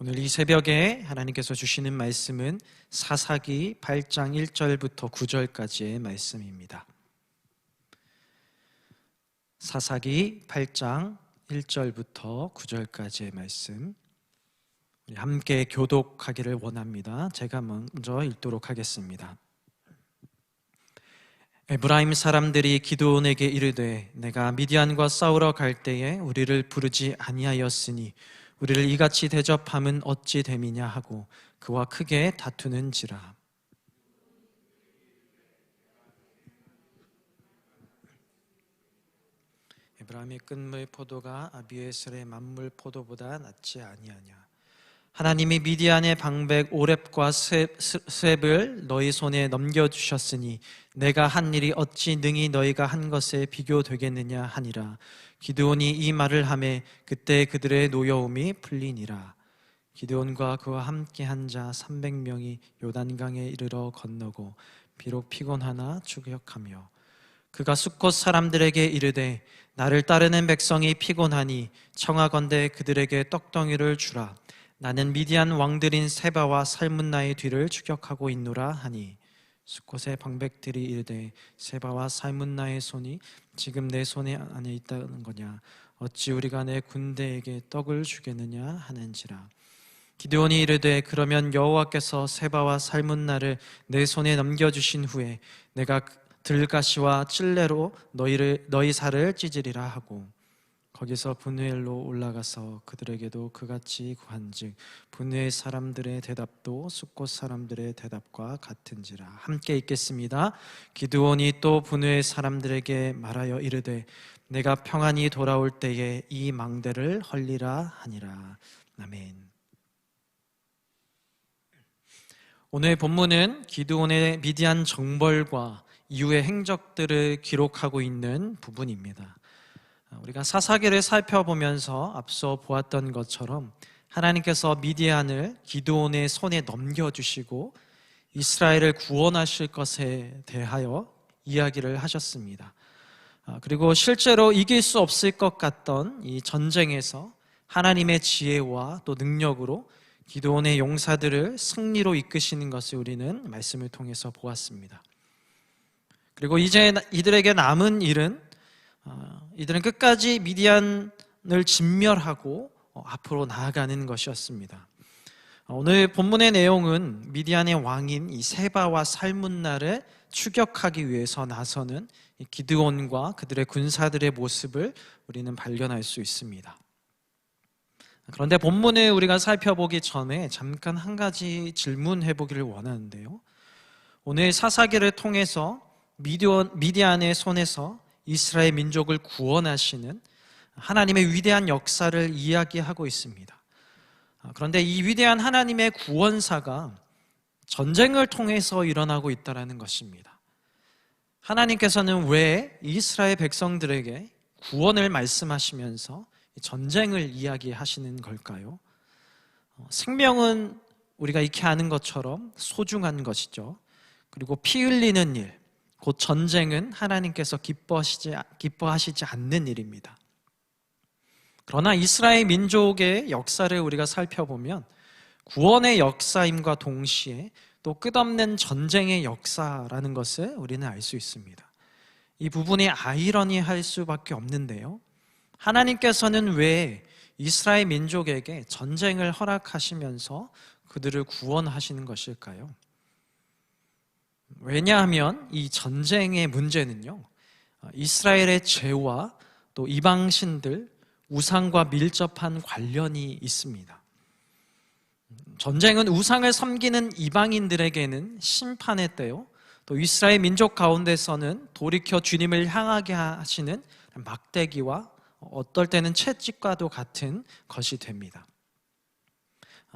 오늘 이 새벽에 하나님께서 주시는 말씀은 사사기 8장 1절부터 9절까지의 말씀입니다. 사사기 8장 1절부터 9절까지의 말씀. 함께 교독하기를 원합니다. 제가 먼저 읽도록 하겠습니다. 에브라임 사람들이 기드온에게 이르되 내가 미디안과 싸우러 갈 때에 우리를 부르지 아니하였으니 우리를 이같이 대접함은 어찌 됨이냐 하고 그와 크게 다투는지라. 에브라임의 끝물 포도가 아비에셀의 만물 포도보다 낫지 아니하냐 하나님이 미디안의 방백 오렙과 셉을 너희 손에 넘겨주셨으니 내가 한 일이 어찌 능히 너희가 한 것에 비교되겠느냐 하니라. 기드온이 이 말을 하매 그때 그들의 노여움이 풀리니라. 기드온과 그와 함께 한 자 300명이 요단강에 이르러 건너고 비록 피곤하나 추격하며 그가 숫곳 사람들에게 이르되 나를 따르는 백성이 피곤하니 청하건대 그들에게 떡덩이를 주라 나는 미디안 왕들인 세바와 살문나의 뒤를 추격하고 있노라 하니 숫곳의 방백들이 이르되 세바와 살문나의 손이 지금 내 손에 안에 있다는 거냐? 어찌 우리가 내 군대에게 떡을 주겠느냐 하는지라. 기드온이 이르되 그러면 여호와께서 세바와 살문나를 내 손에 넘겨 주신 후에 내가 들가시와 찔레로 너희를 너희 살을 찢으리라 하고 거기서 분우엘로 올라가서 그들에게도 그같이 구한즉 분우엘 사람들의 대답도 숫곳 사람들의 대답과 같은지라 함께 읽겠습니다. 기드온이 또 분우엘 사람들에게 말하여 이르되 내가 평안히 돌아올 때에 이 망대를 헐리라 하니라 아멘. 오늘 본문은 기드온의 미디안 정벌과 이후의 행적들을 기록하고 있는 부분입니다. 우리가 사사기를 살펴보면서 앞서 보았던 것처럼 하나님께서 미디안을 기드온의 손에 넘겨주시고 이스라엘을 구원하실 것에 대하여 이야기를 하셨습니다. 아, 그리고 실제로 이길 수 없을 것 같던 이 전쟁에서 하나님의 지혜와 또 능력으로 기도원의 용사들을 승리로 이끄시는 것을 우리는 말씀을 통해서 보았습니다. 그리고 이제 이들에게 남은 일은 어, 이들은 끝까지 미디안을 진멸하고 어, 앞으로 나아가는 것이었습니다. 어, 오늘 본문의 내용은 미디안의 왕인 이 세바와 살문나를 추격하기 위해서 나서는 기드온과 그들의 군사들의 모습을 우리는 발견할 수 있습니다. 그런데 본문을 우리가 살펴보기 전에 잠깐 한 가지 질문해 보기를 원하는데요. 오늘 사사기를 통해서 미디안의 손에서 이스라엘 민족을 구원하시는 하나님의 위대한 역사를 이야기하고 있습니다. 아, 그런데 이 위대한 하나님의 구원사가 전쟁을 통해서 일어나고 있다는 것입니다. 하나님께서는 왜 이스라엘 백성들에게 구원을 말씀하시면서 전쟁을 이야기하시는 걸까요? 어, 생명은 우리가 익히 아는 것처럼 소중한 것이죠. 그리고 피 흘리는 일, 곧 전쟁은 하나님께서 기뻐하시지, 기뻐하시지 않는 일입니다. 그러나 이스라엘 민족의 역사를 우리가 살펴보면 구원의 역사임과 동시에 또 끝없는 전쟁의 역사라는 것을 우리는 알 수 있습니다. 이 부분이 아이러니할 수밖에 없는데요. 하나님께서는 왜 이스라엘 민족에게 전쟁을 허락하시면서 그들을 구원하시는 것일까요? 왜냐하면 이 전쟁의 문제는요, 이스라엘의 죄와 또 이방신들, 우상과 밀접한 관련이 있습니다. 전쟁은 우상을 섬기는 이방인들에게는 심판의 때요, 또 이스라엘 민족 가운데서는 돌이켜 주님을 향하게 하시는 막대기와 어떨 때는 채찍과도 같은 것이 됩니다.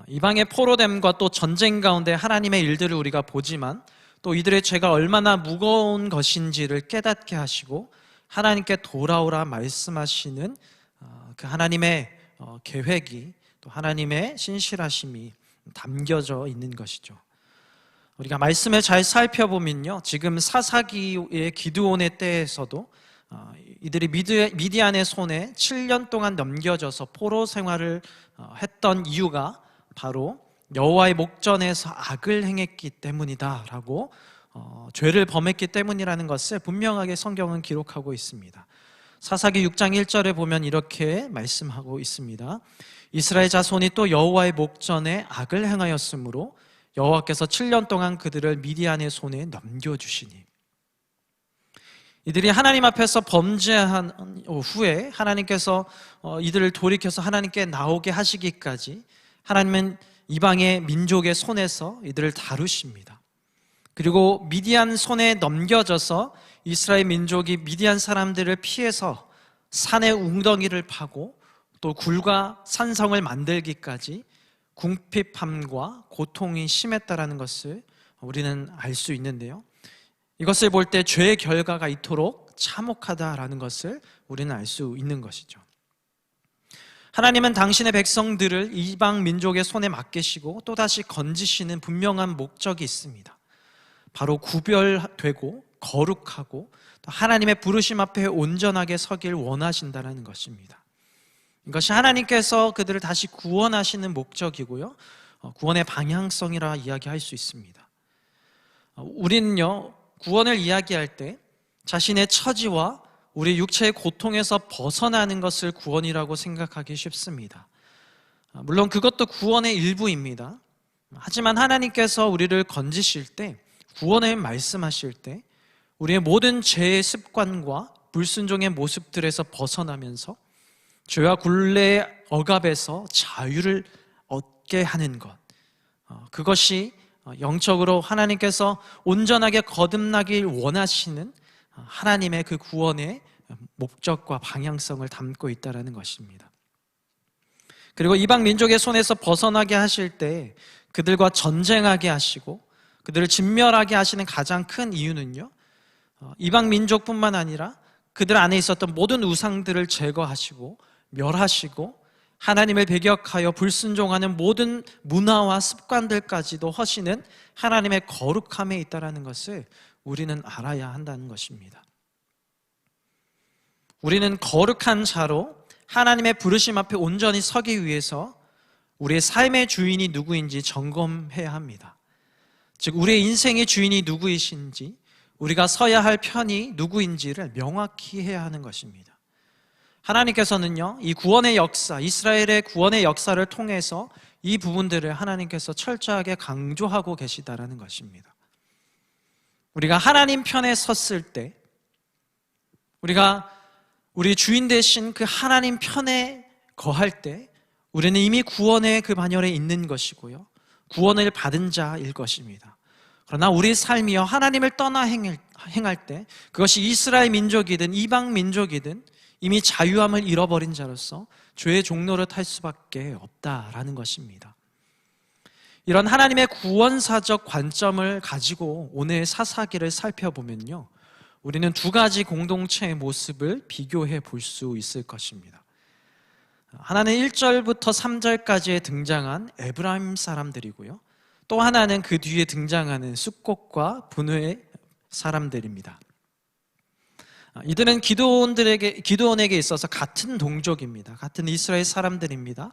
이방의 포로됨과 또 전쟁 가운데 하나님의 일들을 우리가 보지만 또 이들의 죄가 얼마나 무거운 것인지를 깨닫게 하시고 하나님께 돌아오라 말씀하시는 어, 그 하나님의 어, 계획이 또 하나님의 신실하심이 담겨져 있는 것이죠. 우리가 말씀을 잘 살펴보면요. 지금 사사기의 기드온의 때에서도 어, 이들이 미디안의 손에 7년 동안 넘겨져서 포로 생활을 했던 이유가 바로 여호와의 목전에서 악을 행했기 때문이다라고 어, 죄를 범했기 때문이라는 것을 분명하게 성경은 기록하고 있습니다. 사사기 6장 1절에 보면 이렇게 말씀하고 있습니다. 이스라엘 자손이 또 여호와의 목전에 악을 행하였으므로 여호와께서 7년 동안 그들을 미디안의 손에 넘겨 주시니 이들이 하나님 앞에서 범죄한 후에 하나님께서 어, 이들을 돌이켜서 하나님께 나오게 하시기까지 하나님은 이방의 민족의 손에서 이들을 다루십니다. 그리고 미디안 손에 넘겨져서 이스라엘 민족이 미디안 사람들을 피해서 산의 웅덩이를 파고 또 굴과 산성을 만들기까지 궁핍함과 고통이 심했다라는 것을 우리는 알 수 있는데요. 이것을 볼 때 죄의 결과가 이토록 참혹하다라는 것을 우리는 알 수 있는 것이죠. 하나님은 당신의 백성들을 이방 민족의 손에 맡기시고 또다시 건지시는 분명한 목적이 있습니다. 바로 구별되고 거룩하고 하나님의 부르심 앞에 온전하게 서길 원하신다는 것입니다. 이것이 하나님께서 그들을 다시 구원하시는 목적이고요. 어, 구원의 방향성이라 이야기할 수 있습니다. 어, 우리는요, 구원을 이야기할 때 자신의 처지와 우리 육체의 고통에서 벗어나는 것을 구원이라고 생각하기 쉽습니다. 어, 물론 그것도 구원의 일부입니다. 하지만 하나님께서 우리를 건지실 때, 구원을 말씀하실 때, 우리의 모든 죄의 습관과 불순종의 모습들에서 벗어나면서 죄와 굴레의 억압에서 자유를 얻게 하는 것. 어, 그것이 영적으로 하나님께서 온전하게 거듭나길 원하시는 하나님의 그 구원의 목적과 방향성을 담고 있다는 것입니다. 그리고 이방 민족의 손에서 벗어나게 하실 때 그들과 전쟁하게 하시고 그들을 진멸하게 하시는 가장 큰 이유는요. 어, 이방 민족뿐만 아니라 그들 안에 있었던 모든 우상들을 제거하시고 멸하시고 하나님을 배격하여 불순종하는 모든 문화와 습관들까지도 허시는 하나님의 거룩함에 있다라는 것을 우리는 알아야 한다는 것입니다. 우리는 거룩한 자로 하나님의 부르심 앞에 온전히 서기 위해서 우리의 삶의 주인이 누구인지 점검해야 합니다. 즉, 우리의 인생의 주인이 누구이신지, 우리가 서야 할 편이 누구인지를 명확히 해야 하는 것입니다. 하나님께서는요, 이 구원의 역사, 이스라엘의 구원의 역사를 통해서 이 부분들을 하나님께서 철저하게 강조하고 계시다라는 것입니다. 우리가 하나님 편에 섰을 때, 우리가 우리 주인 대신 그 하나님 편에 거할 때, 우리는 이미 구원의 그 반열에 있는 것이고요. 구원을 받은 자일 것입니다. 그러나 우리 삶이요, 하나님을 떠나 행할, 때, 그것이 이스라엘 민족이든 이방 민족이든 이미 자유함을 잃어버린 자로서 죄의 종로를 탈 수밖에 없다라는 것입니다. 이런 하나님의 구원사적 관점을 가지고 오늘 사사기를 살펴보면요. 우리는 두 가지 공동체의 모습을 비교해 볼 수 있을 것입니다. 하나는 1절부터 3절까지에 등장한 에브라임 사람들이고요. 또 하나는 그 뒤에 등장하는 숫곡과 분우의 사람들입니다. 아, 이들은 기도원들에게 기도원에게 있어서 같은 동족입니다. 같은 이스라엘 사람들입니다.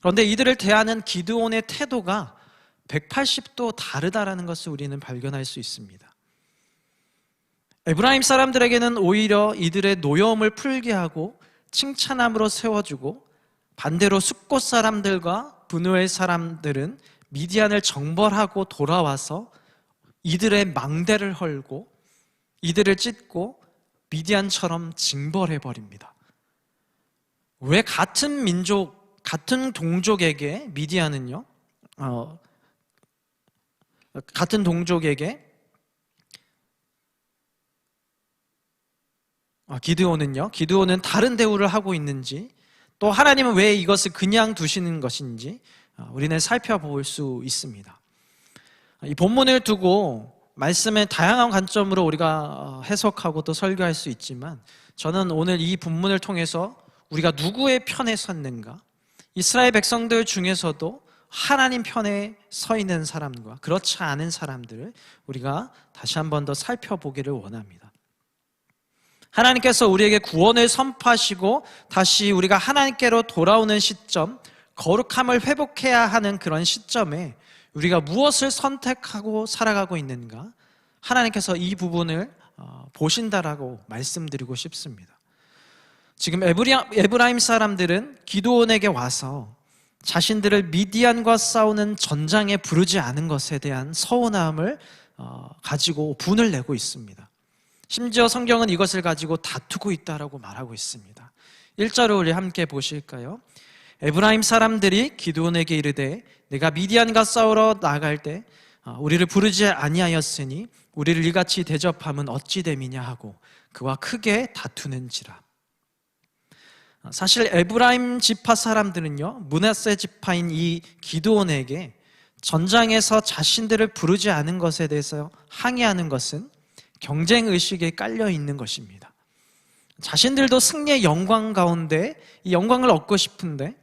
그런데 이들을 대하는 기도원의 태도가 180도 다르다라는 것을 우리는 발견할 수 있습니다. 에브라임 사람들에게는 오히려 이들의 노여움을 풀게 하고 칭찬함으로 세워주고 반대로 숫곳 사람들과 분노의 사람들은 미디안을 정벌하고 돌아와서 이들의 망대를 헐고 이들을 찢고 미디안처럼 징벌해 버립니다. 왜 같은 민족, 같은 동족에게 미디안은요, 어, 같은 동족에게 아, 기드온은요, 기드온은 다른 대우를 하고 있는지, 또 하나님은 왜 이것을 그냥 두시는 것인지, 어, 우리는 살펴볼 수 있습니다. 이 본문을 두고 말씀의 다양한 관점으로 우리가 어, 해석하고 또 설교할 수 있지만 저는 오늘 이 본문을 통해서 우리가 누구의 편에 섰는가? 이스라엘 백성들 중에서도 하나님 편에 서 있는 사람과 그렇지 않은 사람들을 우리가 다시 한 번 더 살펴보기를 원합니다. 하나님께서 우리에게 구원을 선포하시고 다시 우리가 하나님께로 돌아오는 시점, 거룩함을 회복해야 하는 그런 시점에 우리가 무엇을 선택하고 살아가고 있는가? 하나님께서 이 부분을 어, 보신다라고 말씀드리고 싶습니다. 지금 에브라임 사람들은 기도원에게 와서 자신들을 미디안과 싸우는 전장에 부르지 않은 것에 대한 서운함을 어, 가지고 분을 내고 있습니다. 심지어 성경은 이것을 가지고 다투고 있다라고 말하고 있습니다. 1절을 우리 함께 보실까요? 에브라임 사람들이 기드온에게 이르되 내가 미디안과 싸우러 나갈 때 어, 우리를 부르지 아니하였으니 우리를 이같이 대접함은 어찌 됨이냐 하고 그와 크게 다투는지라. 어, 사실 에브라임 지파 사람들은요 문하세 지파인 이 기드온에게 전장에서 자신들을 부르지 않은 것에 대해서 항의하는 것은 경쟁 의식에 깔려 있는 것입니다. 자신들도 승리의 영광 가운데 이 영광을 얻고 싶은데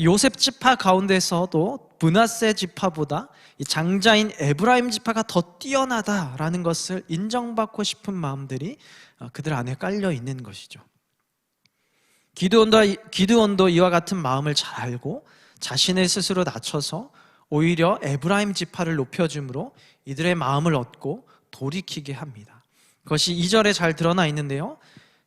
요셉 지파 가운데서도 문하세 지파보다 장자인 에브라임 지파가 더 뛰어나다라는 것을 인정받고 싶은 마음들이 어, 그들 안에 깔려 있는 것이죠. 기드온도, 기드온도 이와 같은 마음을 잘 알고 자신의 스스로 낮춰서 오히려 에브라임 지파를 높여줌으로 이들의 마음을 얻고 돌이키게 합니다. 그것이 2절에 잘 드러나 있는데요.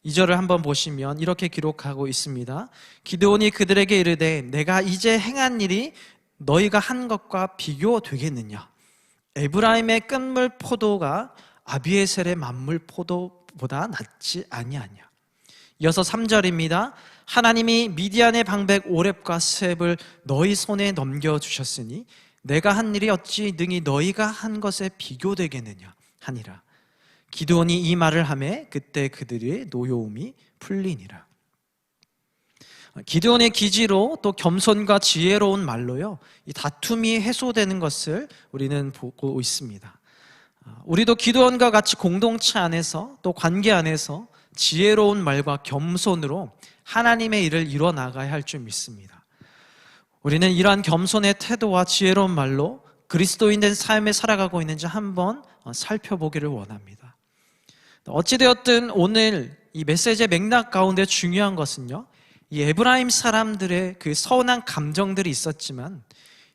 2절을 한번 보시면 이렇게 기록하고 있습니다. 기드온이 그들에게 이르되 내가 이제 행한 일이 너희가 한 것과 비교되겠느냐? 에브라임의 끝물 포도가 아비에셀의 만물 포도보다 낫지 아니하냐? 이어서 3절입니다. 하나님이 미디안의 방백 오렙과 스텝을 너희 손에 넘겨 주셨으니 내가 한 일이 어찌 능히 너희가 한 것에 비교되겠느냐 하니라. 기드온이 이 말을 하매 그때 그들의 노여움이 풀리니라. 기드온의 기지로 또 겸손과 지혜로운 말로요. 이 다툼이 해소되는 것을 우리는 보고 있습니다. 우리도 기드온과 같이 공동체 안에서 또 관계 안에서 지혜로운 말과 겸손으로 하나님의 일을 이뤄 나가야 할 줄 믿습니다. 우리는 이러한 겸손의 태도와 지혜로운 말로 그리스도인 된 삶에 살아가고 있는지 한번 살펴보기를 원합니다. 어찌되었든 오늘 이 메시지의 맥락 가운데 중요한 것은요, 이 에브라임 사람들의 그 서운한 감정들이 있었지만,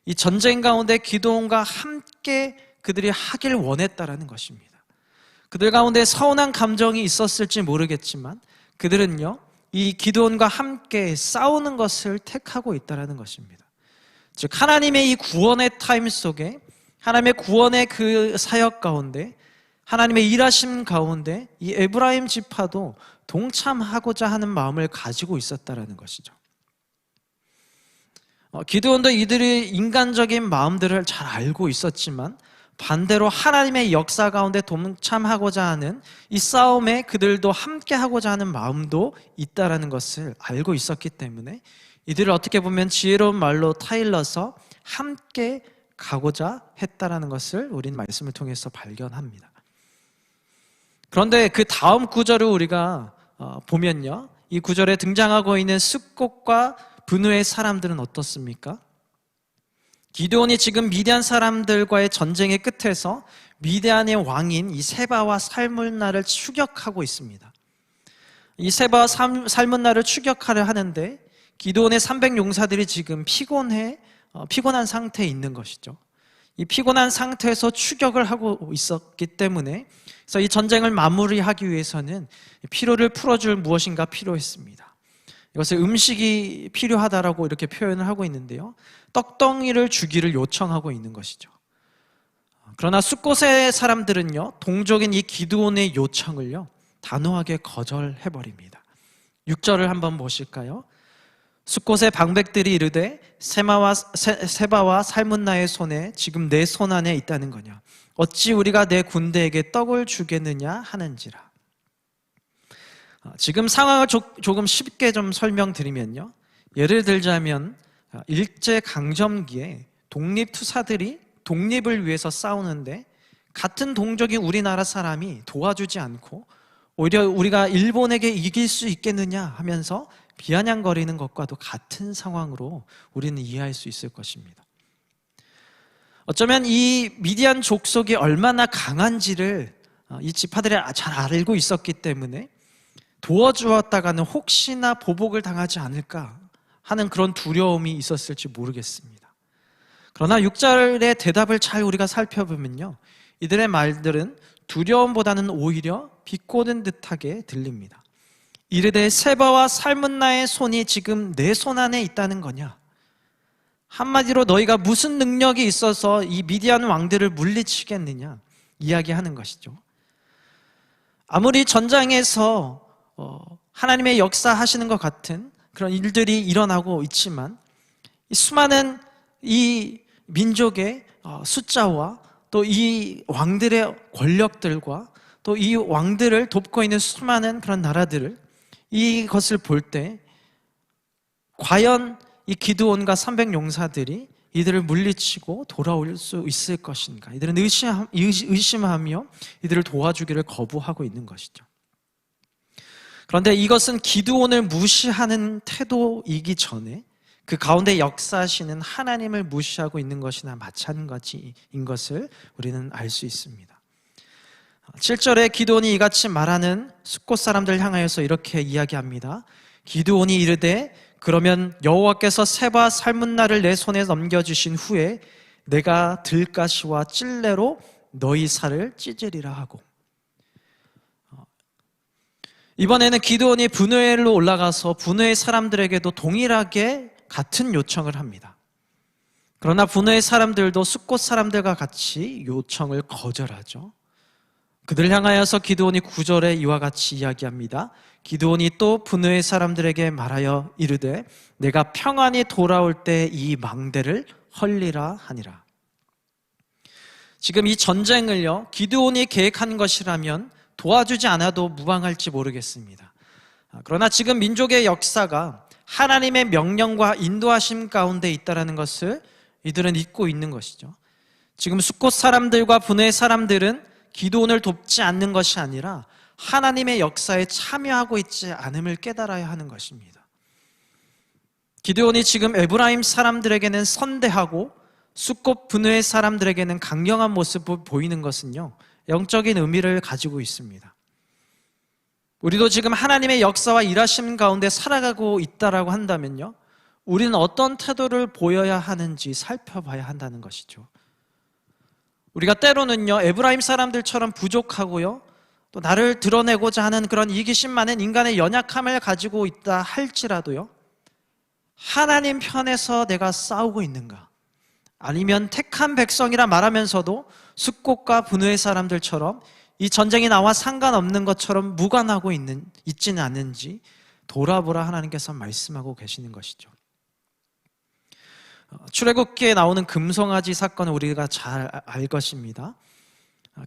이 전쟁 가운데 기도원과 함께 그들이 하길 원했다라는 것입니다. 그들 가운데 서운한 감정이 있었을지 모르겠지만, 그들은요, 이 기도원과 함께 싸우는 것을 택하고 있다라는 것입니다. 즉, 하나님의 이 구원의 타임 속에, 하나님의 구원의 그 사역 가운데, 하나님의 일하심 가운데 이 에브라임 지파도 동참하고자 하는 마음을 가지고 있었다라는 것이죠. 어, 기드온도 이들의 인간적인 마음들을 잘 알고 있었지만 반대로 하나님의 역사 가운데 동참하고자 하는 이 싸움에 그들도 함께 하고자 하는 마음도 있다라는 것을 알고 있었기 때문에 이들을 어떻게 보면 지혜로운 말로 타일러서 함께 가고자 했다라는 것을 우린 말씀을 통해서 발견합니다. 그런데 그 다음 구절을 우리가 어, 보면요. 이 구절에 등장하고 있는 습곡과 분우의 사람들은 어떻습니까? 기드온이 지금 미디안 사람들과의 전쟁의 끝에서 미디안의 왕인 이 세바와 살문나를 추격하고 있습니다. 이 세바와 살문나를 추격하려 하는데 기드온의 300 용사들이 지금 피곤해 어, 피곤한 상태에 있는 것이죠. 이 피곤한 상태에서 추격을 하고 있었기 때문에 그래서 이 전쟁을 마무리하기 위해서는 피로를 풀어줄 무엇인가 필요했습니다. 이것을 음식이 필요하다라고 이렇게 표현을 하고 있는데요. 떡덩이를 주기를 요청하고 있는 것이죠. 그러나 숫곳의 사람들은요, 동족인 이 기드온의 요청을요, 단호하게 거절해 버립니다. 6절을 한번 보실까요? 숫곳의 방백들이 이르되 세마와 세 바와 살문나의 손에 지금 내 손 안에 있다는 거냐? 어찌 우리가 내 군대에게 떡을 주겠느냐 하는지라. 어, 지금 상황을 조금 쉽게 좀 설명드리면요. 예를 들자면 어, 일제 강점기에 독립 투사들이 독립을 위해서 싸우는데 같은 동족인 우리나라 사람이 도와주지 않고 오히려 우리가 일본에게 이길 수 있겠느냐 하면서 비아냥거리는 것과도 같은 상황으로 우리는 이해할 수 있을 것입니다. 어쩌면 이 미디안 족속이 얼마나 강한지를 어, 이 지파들이 잘 알고 있었기 때문에 도와주었다가는 혹시나 보복을 당하지 않을까 하는 그런 두려움이 있었을지 모르겠습니다. 그러나 6절의 대답을 잘 우리가 살펴보면요. 이들의 말들은 두려움보다는 오히려 비꼬는 듯하게 들립니다. 이르되 세바와 살문나의 손이 지금 내 손 안에 있다는 거냐? 한마디로 너희가 무슨 능력이 있어서 이 미디안 왕들을 물리치겠느냐? 이야기하는 것이죠. 아무리 전장에서 어, 하나님의 역사하시는 것 같은 그런 일들이 일어나고 있지만 이 수많은 이 민족의 어, 숫자와 또 이 왕들의 권력들과 또 이 왕들을 돕고 있는 수많은 그런 나라들을 이것을 볼 때 과연 이 기드온과 300 용사들이 이들을 물리치고 돌아올 수 있을 것인가? 이들은 의심, 의심하며 이들을 도와주기를 거부하고 있는 것이죠. 그런데 이것은 기드온을 무시하는 태도이기 전에 그 가운데 역사하시는 하나님을 무시하고 있는 것이나 마찬가지인 것을 우리는 알 수 있습니다. 7절에 기드온이 이같이 말하는 숫곳 사람들 향하여서 이렇게 이야기합니다. 기드온이 이르되 그러면 여호와께서 세바 삶은 날을 내 손에 넘겨주신 후에 내가 들가시와 찔레로 너희 살을 찢으리라 하고 어, 이번에는 기드온이 분회로 올라가서 분회의 사람들에게도 동일하게 같은 요청을 합니다. 그러나 분회의 사람들도 숫곳 사람들과 같이 요청을 거절하죠. 그들 향하여서 기드온이 구절에 이와 같이 이야기합니다. 기드온이 또 분노의 사람들에게 말하여 이르되 내가 평안히 돌아올 때 이 망대를 헐리라 하니라. 지금 이 전쟁을요, 기드온이 계획한 것이라면 도와주지 않아도 무방할지 모르겠습니다. 아, 그러나 지금 민족의 역사가 하나님의 명령과 인도하심 가운데 있다는 것을 이들은 잊고 있는 것이죠. 지금 숫곳 사람들과 분의 사람들은 기도원을 돕지 않는 것이 아니라 하나님의 역사에 참여하고 있지 않음을 깨달아야 하는 것입니다. 기드온이 지금 에브라임 사람들에게는 선대하고 숫꽃 분의 사람들에게는 강경한 모습을 보이는 것은요, 영적인 의미를 가지고 있습니다. 우리도 지금 하나님의 역사와 일하심 가운데 살아가고 있다라고 한다면요, 우리는 어떤 태도를 보여야 하는지 살펴봐야 한다는 것이죠. 우리가 때로는요, 에브라임 사람들처럼 부족하고요, 또 나를 드러내고자 하는 그런 이기심 많은 인간의 연약함을 가지고 있다 할지라도요, 하나님 편에서 내가 싸우고 있는가? 아니면 택한 백성이라 말하면서도 숫꽃과 분우의 사람들처럼 이 전쟁이 나와 상관없는 것처럼 무관하고 있는, 있지는 않는지 돌아보라 하나님께서 말씀하고 계시는 것이죠. 출애굽기에 나오는 금송아지 사건을 우리가 잘 알 것입니다.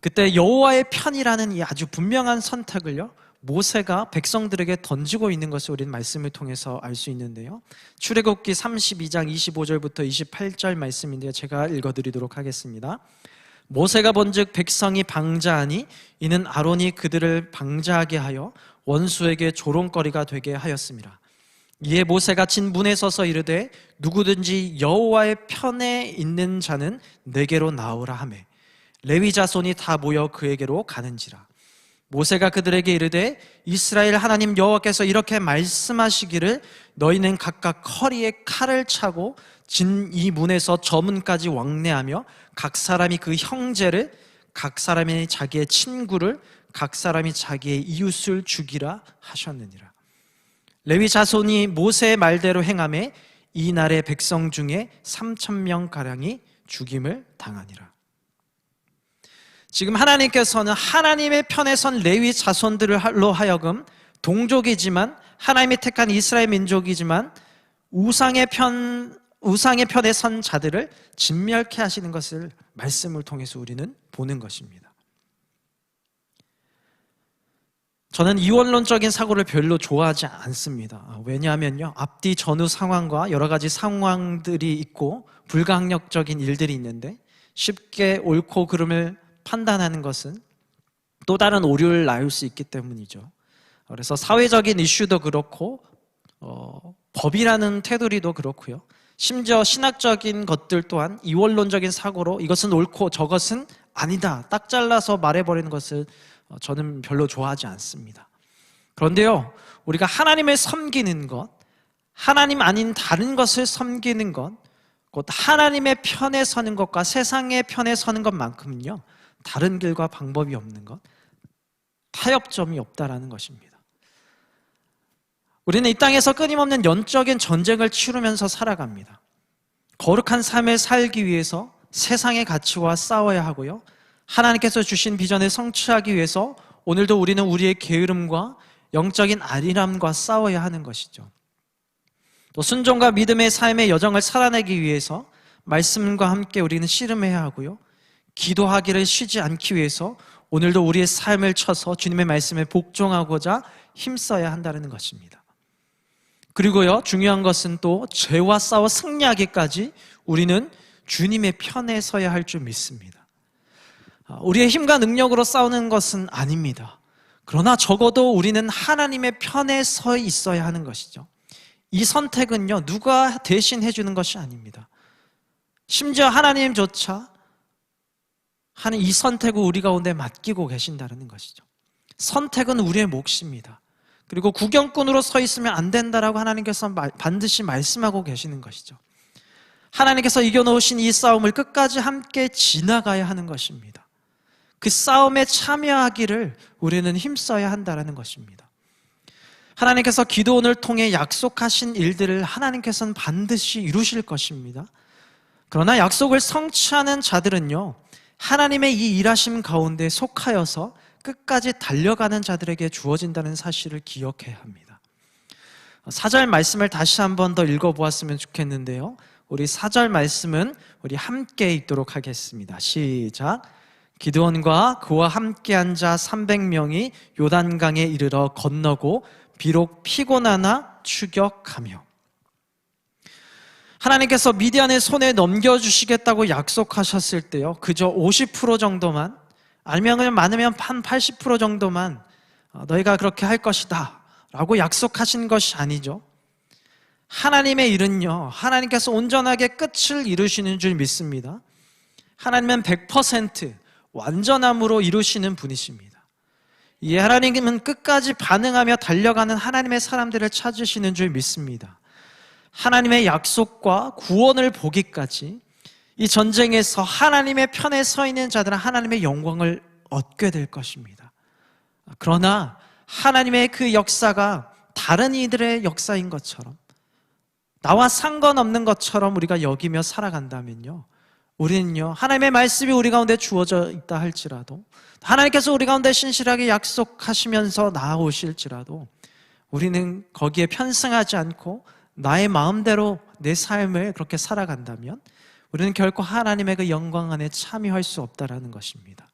그때 여호와의 편이라는 이 아주 분명한 선택을요. 모세가 백성들에게 던지고 있는 것을 우리는 말씀을 통해서 알 수 있는데요. 출애굽기 32장 25절부터 28절 말씀인데요. 제가 읽어 드리도록 하겠습니다. 모세가 본즉 백성이 방자하니 이는 아론이 그들을 방자하게 하여 원수에게 조롱거리가 되게 하였습니다. 이에 모세가 진 문에 서서 이르되 누구든지 여호와의 편에 있는 자는 내게로 나오라 하매 레위 자손이 다 모여 그에게로 가는지라 모세가 그들에게 이르되 이스라엘 하나님 여호와께서 이렇게 말씀하시기를 너희는 각각 허리에 칼을 차고 진 이 문에서 저 문까지 왕래하며 각 사람이 그 형제를 각 사람이 자기의 친구를 각 사람이 자기의 이웃을 죽이라 하셨느니라 레위 자손이 모세의 말대로 행함에 이 날의 백성 중에 3천 명 가량이 죽임을 당하니라. 지금 하나님께서는 하나님의 편에 선 레위 자손들로 하여금 동족이지만 하나님이 택한 이스라엘 민족이지만 우상의 편 우상의 편에 선 자들을 진멸케 하시는 것을 말씀을 통해서 우리는 보는 것입니다. 저는 이원론적인 사고를 별로 좋아하지 않습니다. 왜냐하면요. 앞뒤 전후 상황과 여러 가지 상황들이 있고 불가항력적인 일들이 있는데 쉽게 옳고 그름을 판단하는 것은 또 다른 오류를 낳을 수 있기 때문이죠. 그래서 사회적인 이슈도 그렇고 어, 법이라는 테두리도 그렇고요. 심지어 신학적인 것들 또한 이원론적인 사고로 이것은 옳고 저것은 아니다. 딱 잘라서 말해버리는 것을 어, 저는 별로 좋아하지 않습니다. 그런데요, 우리가 하나님을 섬기는 것, 하나님 아닌 다른 것을 섬기는 것, 곧 하나님의 편에 서는 것과 세상의 편에 서는 것만큼은요, 다른 길과 방법이 없는 것, 타협점이 없다라는 것입니다. 우리는 이 땅에서 끊임없는 영적인 전쟁을 치르면서 살아갑니다. 거룩한 삶을 살기 위해서 세상의 가치와 싸워야 하고요. 하나님께서 주신 비전을 성취하기 위해서 오늘도 우리는 우리의 게으름과 영적인 안일함과 싸워야 하는 것이죠. 또 순종과 믿음의 삶의 여정을 살아내기 위해서 말씀과 함께 우리는 씨름해야 하고요. 기도하기를 쉬지 않기 위해서 오늘도 우리의 삶을 쳐서 주님의 말씀에 복종하고자 힘써야 한다는 것입니다. 그리고요, 중요한 것은 또 죄와 싸워 승리하기까지 우리는 주님의 편에 서야 할 줄 믿습니다. 아, 우리의 힘과 능력으로 싸우는 것은 아닙니다. 그러나 적어도 우리는 하나님의 편에 서 있어야 하는 것이죠. 이 선택은요, 누가 대신 해주는 것이 아닙니다. 심지어 하나님조차 하는 이 선택을 우리 가운데 맡기고 계신다는 것이죠. 선택은 우리의 몫입니다. 그리고 구경꾼으로 서 있으면 안 된다라고 하나님께서 반드시 말씀하고 계시는 것이죠. 하나님께서 이겨놓으신 이 싸움을 끝까지 함께 지나가야 하는 것입니다. 그 싸움에 참여하기를 우리는 힘써야 한다는 것입니다. 하나님께서 기도원을 통해 약속하신 일들을 하나님께서는 반드시 이루실 것입니다. 그러나 약속을 성취하는 자들은요, 하나님의 이 일하심 가운데 속하여서 끝까지 달려가는 자들에게 주어진다는 사실을 기억해야 합니다. 사절 말씀을 다시 한 번 더 읽어보았으면 좋겠는데요. 우리 사절 말씀은 우리 함께 읽도록 하겠습니다. 시작. 기드원과 그와 함께 한 자 300명이 요단강에 이르러 건너고 비록 피곤하나 추격하며 하나님께서 미디안의 손에 넘겨주시겠다고 약속하셨을 때요. 그저 50% 정도만 그냥 많으면 한 80% 정도만 어, 너희가 그렇게 할 것이다 라고 약속하신 것이 아니죠. 하나님의 일은요, 하나님께서 온전하게 끝을 이루시는 줄 믿습니다. 하나님은 100% 완전함으로 이루시는 분이십니다. 이 하나님은 끝까지 반응하며 달려가는 하나님의 사람들을 찾으시는 줄 믿습니다. 하나님의 약속과 구원을 보기까지 이 전쟁에서 하나님의 편에 서 있는 자들은 하나님의 영광을 얻게 될 것입니다. 그러나 하나님의 그 역사가 다른 이들의 역사인 것처럼 나와 상관없는 것처럼 우리가 여기며 살아간다면요. 우리는요, 하나님의 말씀이 우리 가운데 주어져 있다 할지라도, 하나님께서 우리 가운데 신실하게 약속하시면서 나아오실지라도, 우리는 거기에 편승하지 않고 나의 마음대로 내 삶을 그렇게 살아간다면, 우리는 결코 하나님의 그 영광 안에 참여할 수 없다라는 것입니다.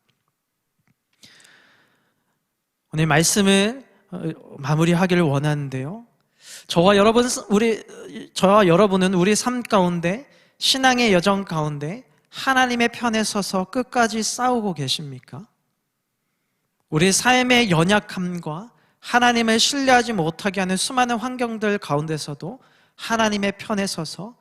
오늘 말씀을 어, 마무리하기를 원하는데요. 저와 여러분, 우리, 저와 여러분은 우리 삶 가운데, 신앙의 여정 가운데 하나님의 편에 서서 끝까지 싸우고 계십니까? 우리 삶의 연약함과 하나님을 신뢰하지 못하게 하는 수많은 환경들 가운데서도 하나님의 편에 서서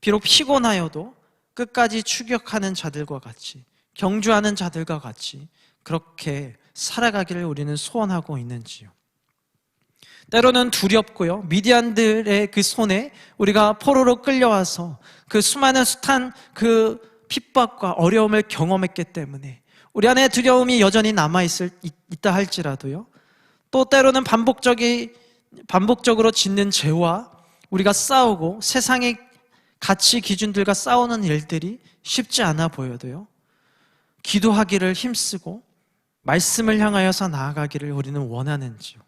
비록 피곤하여도 끝까지 추격하는 자들과 같이 경주하는 자들과 같이 그렇게 살아가기를 우리는 소원하고 있는지요. 때로는 두렵고요. 미디안들의 그 손에 우리가 포로로 끌려와서 그 수많은 숱한 그 핍박과 어려움을 경험했기 때문에 우리 안에 두려움이 여전히 남아 있을 있다 할지라도요. 또 때로는 반복적이 반복적으로 짓는 죄와 우리가 싸우고 세상의 가치 기준들과 싸우는 일들이 쉽지 않아 보여도요. 기도하기를 힘쓰고 말씀을 향하여서 나아가기를 우리는 원하는지요.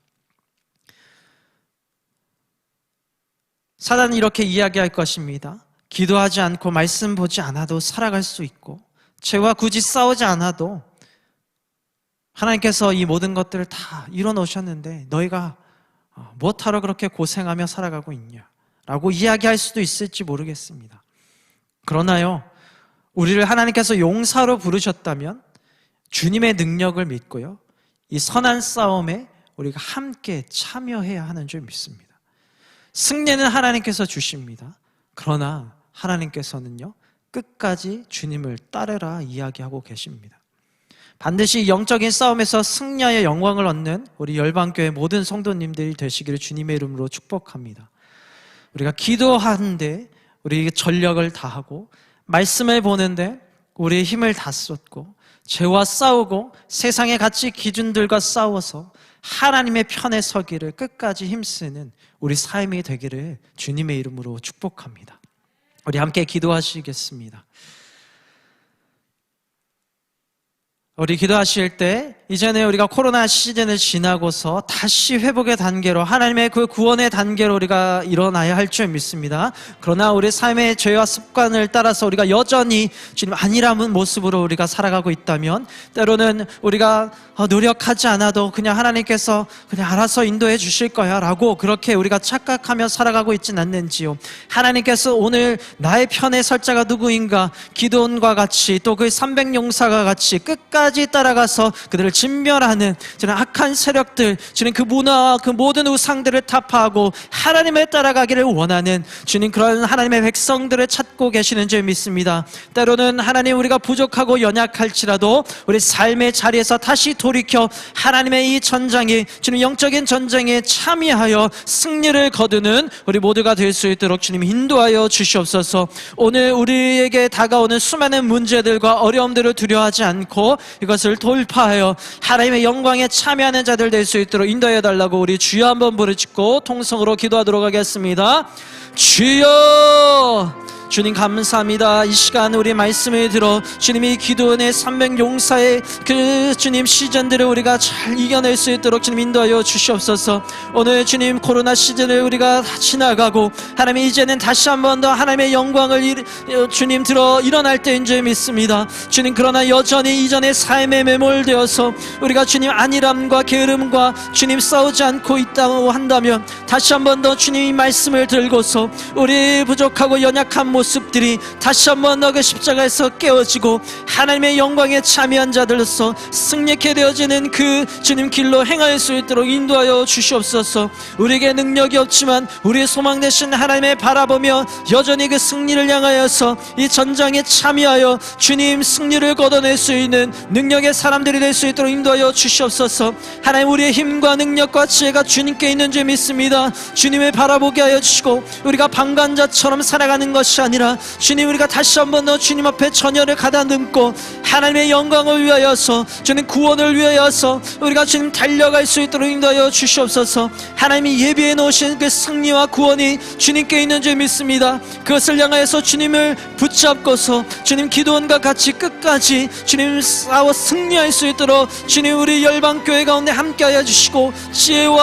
사단은 이렇게 이야기할 것입니다. 기도하지 않고 말씀 보지 않아도 살아갈 수 있고, 죄와 굳이 싸우지 않아도 하나님께서 이 모든 것들을 다 이뤄 놓으셨는데, 너희가 어, 무엇하러 그렇게 고생하며 살아가고 있냐? 라고 이야기할 수도 있을지 모르겠습니다. 그러나요, 우리를 하나님께서 용사로 부르셨다면, 주님의 능력을 믿고요, 이 선한 싸움에 우리가 함께 참여해야 하는 줄 믿습니다. 승리는 하나님께서 주십니다. 그러나 하나님께서는요, 끝까지 주님을 따르라 이야기하고 계십니다. 반드시 영적인 싸움에서 승리의 영광을 얻는 우리 열방교회 모든 성도님들이 되시기를 주님의 이름으로 축복합니다. 우리가 기도하는데 우리 전력을 다하고 말씀을 보는데 우리의 힘을 다 쏟고 죄와 싸우고 세상의 가치 기준들과 싸워서 하나님의 편에 서기를 끝까지 힘쓰는 우리 삶이 되기를 주님의 이름으로 축복합니다. 우리 함께 기도하시겠습니다. 우리 기도하실 때 이전에 우리가 코로나 시즌을 지나고서 다시 회복의 단계로 하나님의 그 구원의 단계로 우리가 일어나야 할 줄 믿습니다. 그러나 우리 삶의 죄와 습관을 따라서 우리가 여전히 주님 아니라는 모습으로 우리가 살아가고 있다면 때로는 우리가 어, 노력하지 않아도 그냥 하나님께서 그냥 알아서 인도해 주실 거야 라고 그렇게 우리가 착각하며 살아가고 있진 않는지요. 하나님께서 오늘 나의 편에 설 자가 누구인가 기도원과 같이 또 그 300용사가 같이 끝까지 따라가서 그들을 진멸하는 저는 악한 세력들 주님 그 문화와 그 모든 우상들을 타파하고 하나님을 따라가기를 원하는 주님 그런 하나님의 백성들을 찾고 계시는 줄 믿습니다. 때로는 하나님 우리가 부족하고 연약할지라도 우리 삶의 자리에서 다시 돌이켜 하나님의 이 전장에 주님 영적인 전쟁에 참여하여 승리를 거두는 우리 모두가 될 수 있도록 주님 인도하여 주시옵소서. 오늘 우리에게 다가오는 수많은 문제들과 어려움들을 두려워하지 않고 이것을 돌파하여 하나님의 영광에 참여하는 자들 될 수 있도록 인도해 달라고 우리 주여 한번 부르짖고 통성으로 기도하도록 하겠습니다. 주여 주님 감사합니다. 이 시간 우리 말씀을 들어 주님이 기도원의 300 용사의 그 주님 시즌들을 우리가 잘 이겨낼 수 있도록 주님 인도하여 주시옵소서. 오늘 주님 코로나 시즌을 우리가 다 지나가고 하나님 이제는 다시 한 번 더 하나님의 영광을 일- 주님 들어 일어날 때인 줄 믿습니다. 주님 그러나 여전히 이전의 삶에 매몰되어서 우리가 주님 안일함과 게으름과 주님 싸우지 않고 있다고 한다면 다시 한 번 더 주님이 말씀을 들고서 우리 부족하고 연약한 모습들이 다시 한번 너그 십자가에서 깨어지고 하나님의 영광에 참여한 자들로서 승리케 되어지는 그 주님 길로 행할 수 있도록 인도하여 주시옵소서. 우리에게 능력이 없지만 우리의 소망 되신 하나님의 바라보며 여전히 그 승리를 향하여서 이 전장에 참여하여 주님 승리를 거둬낼 수 있는 능력의 사람들이 될 수 있도록 인도하여 주시옵소서. 하나님 우리의 힘과 능력과 지혜가 주님께 있는 줄 믿습니다. 주님을 바라보게 하여 주시고 우리가 방관자처럼 살아가는 것이 아니라 주님 우리가 다시 한번 더 주님 앞에 전열을 가다듬고 하나님의 영광을 위하여서 주님 구원을 위하여서 우리가 주님 달려갈 수 있도록 인도하여 주시옵소서. 하나님이 예비해 놓으신 그 승리와 구원이 주님께 있는 줄 믿습니다. 그것을 향하여서 주님을 붙잡고서 주님 기도원과 같이 끝까지 주님 싸워 승리할 수 있도록 주님 우리 열방교회 가운데 함께하여 주시고 지혜와